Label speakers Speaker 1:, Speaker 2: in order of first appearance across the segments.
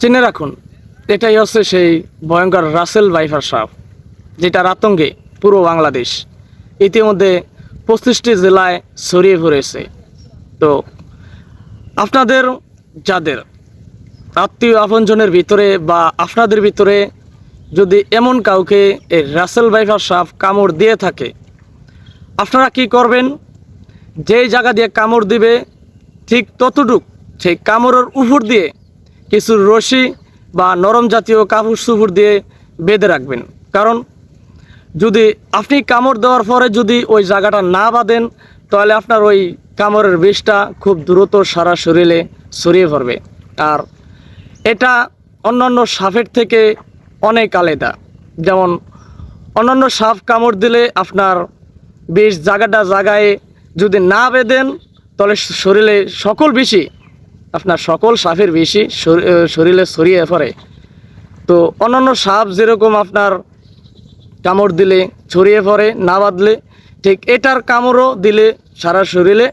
Speaker 1: চিনে রাখুন, এটাই হচ্ছে সেই ভয়ঙ্কর রাসেল বাইফার সাপ, যেটার আতঙ্কে পুরো বাংলাদেশ ইতিমধ্যে পঁচিশটি জেলায় ছড়িয়ে পড়েছে। তো আপনাদের, যাদের আত্মীয় আপনজনের ভিতরে বা আপনাদের ভিতরে যদি এমন কাউকে এই রাসেল বাইফার সাপ কামড় দিয়ে থাকে, আপনারা কি করবেন? যেই জায়গা দিয়ে কামড় দিবে, ঠিক ততটুক সেই কামড়ের উপর দিয়ে কিছু রশি বা নরম জাতীয় কাপড় সুপুর দিয়ে বেঁধে রাখবেন। কারণ যদি আপনি কামড় দেওয়ার পরে যদি ওই জায়গাটা না বাঁধেন, তাহলে আপনার ওই কামড়ের বিষটা খুব দ্রুত সারা শরীরে ছড়িয়ে পড়বে। আর এটা অন্যান্য সাপের থেকে অনেক আলাদা। যেমন অন্যান্য সাপ কামড় দিলে আপনার বিষ জায়গাটা জায়গায় যদি না বেঁধেন, তাহলে শরীরে সকল বিষই আপনার সকল সাপের বেশি শরীরে ছড়িয়ে পড়ে। তো অন্যান্য সাপ যেরকম আপনার কামড় দিলে ছড়িয়ে পড়ে, না বাঁধলে, ঠিক এটার কামড়ও দিলে সারা শরীরে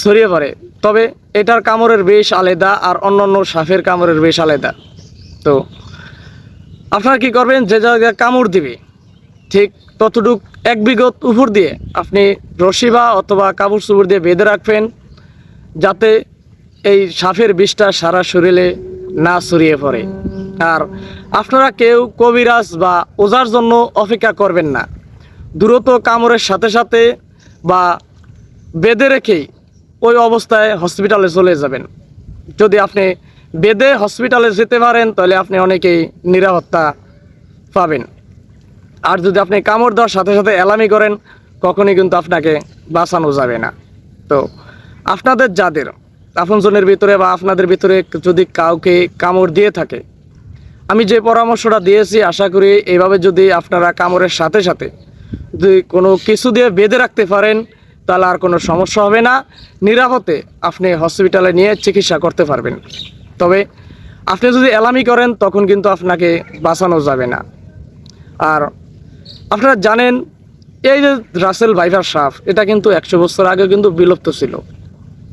Speaker 1: ছড়িয়ে পড়ে। তবে এটার কামড়ের বেশ আলাদা আর অন্যান্য সাপের কামড়ের বেশ আলাদা। তো আপনারা কি করবেন? যে জায়গায় কামড় দিবে, ঠিক ততটুক এক বিগত উপর দিয়ে আপনি রশি বা অথবা কাপড় চুপড় দিয়ে বেঁধে রাখবেন, যাতে এই সাপের বিষটা সারা শরীরে না ছড়িয়ে পড়ে। আর আপনারা কেউ কবিরাজ বা ওজার জন্য অপেক্ষা করবেন না। দ্রুত কামড়ের সাথে সাথে বা বেঁধে রেখেই ওই অবস্থায় হসপিটালে চলে যাবেন। যদি আপনি বেঁধে হসপিটালে যেতে পারেন, তাহলে আপনি অনেকেই নিরাপত্তা পাবেন। আর যদি আপনি কামড় দেওয়ার সাথে সাথে এলামি করেন, কখনই কিন্তু আপনাকে বাঁচানো যাবে না। তো আপনাদের যাদের আপনজনের ভিতরে বা আপনাদের ভিতরে যদি কাউকে কামড় দিয়ে থাকে, আমি যে পরামর্শটা দিয়েছি, আশা করি এইভাবে যদি আপনারা কামড়ের সাথে সাথে যদি কোনো কিছু দিয়ে বেঁধে রাখতে পারেন, তাহলে আর কোনো সমস্যা হবে না। নিরাপদে আপনি হসপিটালে নিয়ে চিকিৎসা করতে পারবেন। তবে আপনি যদি এলামি করেন, তখন কিন্তু আপনাকে বাঁচানো যাবে না। আর আপনারা জানেন, এই যে রাসেল ভাইভার সাপ এটা কিন্তু একশো বছর আগে কিন্তু বিলুপ্ত ছিল।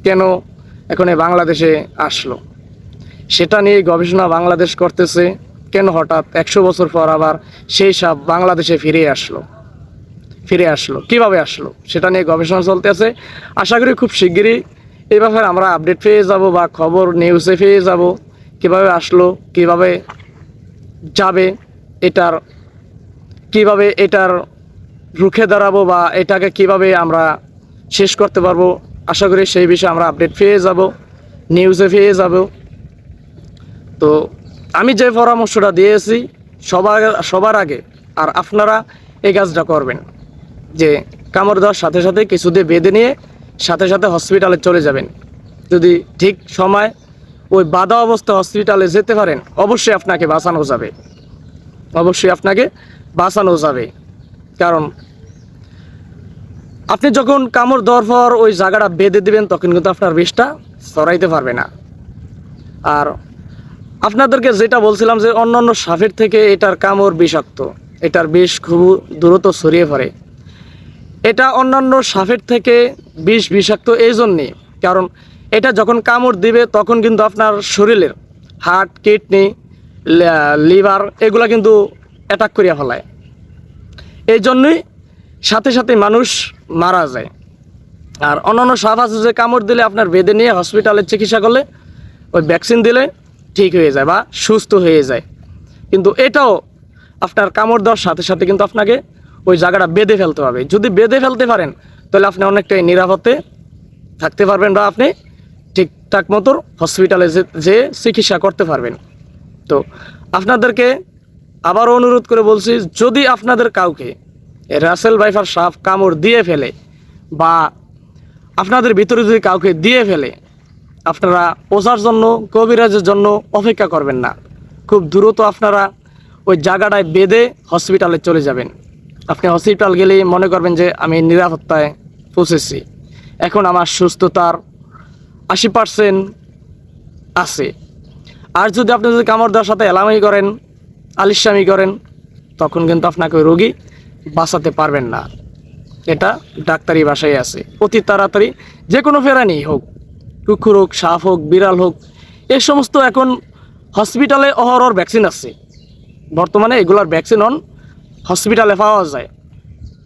Speaker 1: কেন? এখন এই বাংলাদেশে আসলো। সেটা নিয়ে গবেষণা বাংলাদেশ করতেছে, কেন হঠাৎ একশো বছর পর আবার সেই সাপ বাংলাদেশে ফিরে আসলো ফিরে আসলো, কীভাবে আসলো, সেটা নিয়ে গবেষণা চলতে আছে আশা করি খুব শিগগিরই এই ব্যাপারে আমরা আপডেট পেয়ে যাব বা খবর নিউজে পেয়ে যাব, কীভাবে আসলো, কীভাবে যাবে, এটার, কীভাবে এটার রুখে দাঁড়াবো বা এটাকে কীভাবে আমরা শেষ করতে পারব আশা করি সেই বিষয়ে আমরা আপডেট পেয়ে যাব নিউজে পেয়ে যাব। তো আমি যে পরামর্শটা দিয়েছি, সবার সবার আগে, আর আপনারা এই কাজটা করবেন, যে কামড় দেওয়ার সাথে সাথে কিছু দিয়ে বেঁধে নিয়ে সাথে সাথে হসপিটালে চলে যাবেন। যদি ঠিক সময় ওই বাধা অবস্থা হসপিটালে যেতে পারেন, অবশ্যই আপনাকে বাঁচানো যাবে। অবশ্যই আপনাকে বাঁচানো যাবে। কারণ আপনি যখন কামড় দেওয়ার পর ওই জায়গাটা বেঁধে দিবেন, তখন কিন্তু আপনার বিষটা সরাইতে পারবে না। আর আপনাদেরকে যেটা বলছিলাম যে অন্যান্য সাপের থেকে এটার কামড় বিষাক্ত, এটার বিষ খুব দ্রুত ছড়িয়ে পড়ে। এটা অন্যান্য সাপের থেকে বিষ বিষাক্ত এই জন্যে, কারণ এটা যখন কামড় দিবে, তখন কিন্তু আপনার শরীরের হার্ট, কিডনি লিভার, এগুলা কিন্তু অ্যাটাক করিয়া ফেলায়। এই জন্যই সাথে সাথে মানুষ মারা যায়। আর অন্যান্য সাপ আছে যে কামড় দিলে আপনার বেঁধে নিয়ে হসপিটালে চিকিৎসা করলে ওই ভ্যাকসিন দিলে ঠিক হয়ে যায় বা সুস্থ হয়ে যায়। কিন্তু এটাও আপনার কামড় দেওয়ার সাথে সাথে কিন্তু আপনাকে ওই জায়গাটা বেঁধে ফেলতে হবে। যদি বেঁধে ফেলতে পারেন, তাহলে আপনি অনেকটাই নিরাপদে থাকতে পারবেন বা আপনি ঠিকঠাক মতো হসপিটালে যে চিকিৎসা করতে পারবেন। তো আপনাদেরকে আবারও অনুরোধ করে বলছি, যদি আপনাদের কাউকে রাসেল বাইফার সাপ কামড় দিয়ে ফেলে বা আপনাদের ভিতরে যদি কাউকে দিয়ে ফেলে, আপনারা ওঝার জন্য, কবিরাজের জন্য অপেক্ষা করবেন না। খুব দ্রুত আপনারা ওই জায়গাটায় বেঁধে হসপিটালে চলে যাবেন। আপনি হসপিটাল গেলেই মনে করবেন যে আমি নিরাপত্তায় পৌঁছেছি। এখন আমার সুস্থতার আশি পার্সেন্ট আছে। আর যদি আপনি যদি কামড় দেওয়ার সাথে এলামি করেন আলিস্বামি করেন, তখন কিন্তু আপনাকে রোগী বাঁচাতে পারবেন না। এটা ডাক্তারি ভাষায় আছে। অতি তাড়াতাড়ি যে কোনো ফেরানি হোক, কুকুর হোক, সাপ হোক, বিড়াল হোক, এ সমস্ত এখন হসপিটালে অহরর ভ্যাকসিন আছে। বর্তমানে এগুলার ভ্যাকসিন অন হসপিটালে পাওয়া যায়।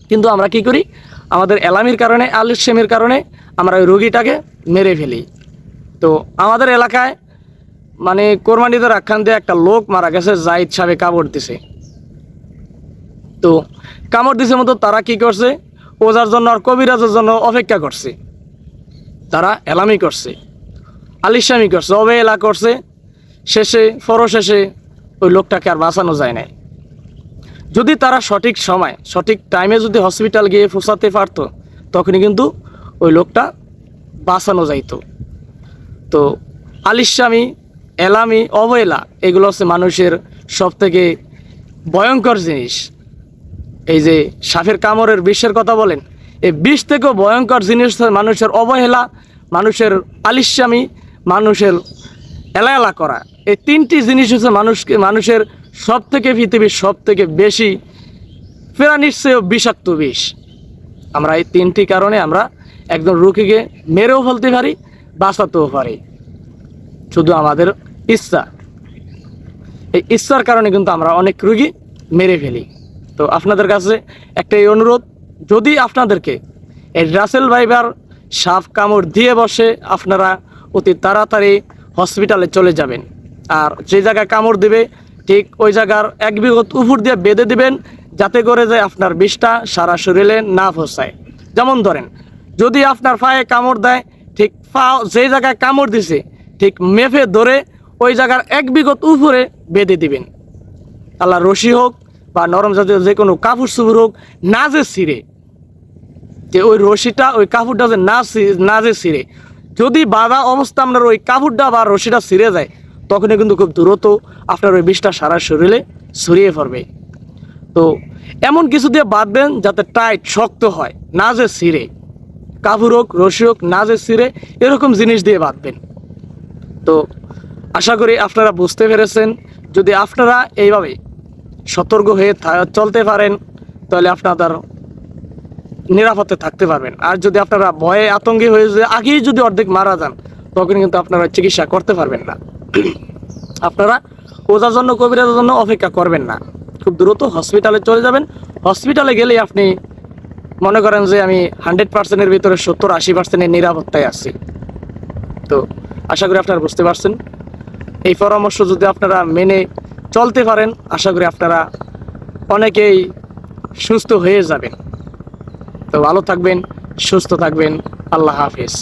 Speaker 1: কিন্তু আমরা কি করি? আমাদের এলামির কারণে আলস্যেমের কারণে আমরা ওই রোগীটাকে মেরে ফেলি। তো আমাদের এলাকায় মানে কোরবানিদের আখ্যান দিয়ে একটা লোক মারা গেছে, জাহিদ সাহেবে কামড় দিছে। তো কামড় দিছে মতো তারা কি করছে? ওজার জন্য আর কবিরাজের জন্য অপেক্ষা করছে। তারা এলামি করছে আলিসামি করছে, অবহেলা করছে। শেষে শেষে ওই লোকটাকে আর বাঁচানো যায় নাই। যদি তারা সঠিক সময়, সঠিক টাইমে যদি হসপিটাল গিয়ে ফোসাতে পারতো, তখনই কিন্তু ওই লোকটা বাঁচানো যাইতো। তো আলিস্বামী এলামি, অবহেলা, এগুলো হচ্ছে মানুষের সব থেকে ভয়ঙ্কর জিনিস। এই যে সাপের কামড়ের বিষের কথা বলেন, এই বিষ থেকেও ভয়ঙ্কর জিনিস মানুষের অবহেলা, মানুষের আলিস্বামী মানুষের এলাএলা করা। এই তিনটি জিনিস হচ্ছে মানুষকে, মানুষের সব থেকে পৃথিবীর সব থেকে বেশি প্রাণীর চেয়েও বিষাক্ত বিষ। আমরা এই তিনটি কারণে আমরা একজন রুগীকে মেরেও ফেলতে পারি, বাঁচাতেও পারি। শুধু আমাদের ইচ্ছা। এই ইচ্ছার কারণে কিন্তু আমরা অনেক রুগী মেরে ফেলি। তো আপনাদের কাছে একটাই অনুরোধ, যদি আপনাদেরকে এই রাসেল ভাইবার সাপ কামড় দিয়ে বসে আপনারা অতি তাড়াতাড়ি হসপিটালে চলে যাবেন। আর যে জায়গায় কামড় দিবে, ঠিক ওই জায়গার এক বিঘত উপর দিয়ে বেঁধে দিবেন, যাতে করে যে আপনার বিষটা সারা শরীরে না ফসায়। যেমন ধরেন, যদি আপনার পায়ে কামড় দেয়, ঠিক পা যে জায়গায় কামড় দিছে, ঠিক মেফে ধরে ওই জায়গার এক বিঘত উপরে বেঁধে দিবেন। আল্লাহ রশি হোক বা নরম জাতীয় যে কোনো কাপড় চুপুর হোক, না যে ছিঁড়ে। যে ওই রশিটা, ওই কাপড়টা যে না না যে ছিঁড়ে। যদি বাধা অবস্থা আপনার ওই কাপড়টা বা রশিটা ছিঁড়ে যায়, তখনই কিন্তু খুব দ্রুত আপনার ওই বিষটা সারা শরীরে ছড়িয়ে পড়বে। তো এমন কিছু দিয়ে বাঁধবেন যাতে টাইট, শক্ত হয়, না যে ছিঁড়ে। কাপড় হোক, রশি হোক, না যে ছিঁড়ে, এরকম জিনিস দিয়ে বাঁধবেন তো আশা করি আপনারা বুঝতে পেরেছেন। যদি আপনারা এইভাবে সতর্ক হয়ে চলতে পারেন, তাহলে আপনাদের নিরাপদে থাকতে পারবেন। আর যদি আপনারা ভয়ে আতঙ্কে হয়ে যে আগেই যদি অর্ধেক মারা যান, তখন কিন্তু আপনারা চিকিৎসা করতে পারবেন না। আপনারা ওজার জন্য, কবিরাজের জন্য অপেক্ষা করবেন না। খুব দ্রুত হসপিটালে চলে যাবেন। হসপিটালে গেলেই আপনি মনে করেন যে আমি হান্ড্রেড পার্সেন্টের ভিতরে সত্তর, আশি পার্সেন্টের নিরাপত্তায় আছি। তো আশা করি আপনারা বুঝতে পারছেন। এই পরামর্শ যদি আপনারা মেনে চলতে পারেন, আশা করি আপনারা অনেকেই সুস্থ হয়ে যাবেন। তো ভালো থাকবেন, সুস্থ থাকবেন। আল্লাহ হাফিজ।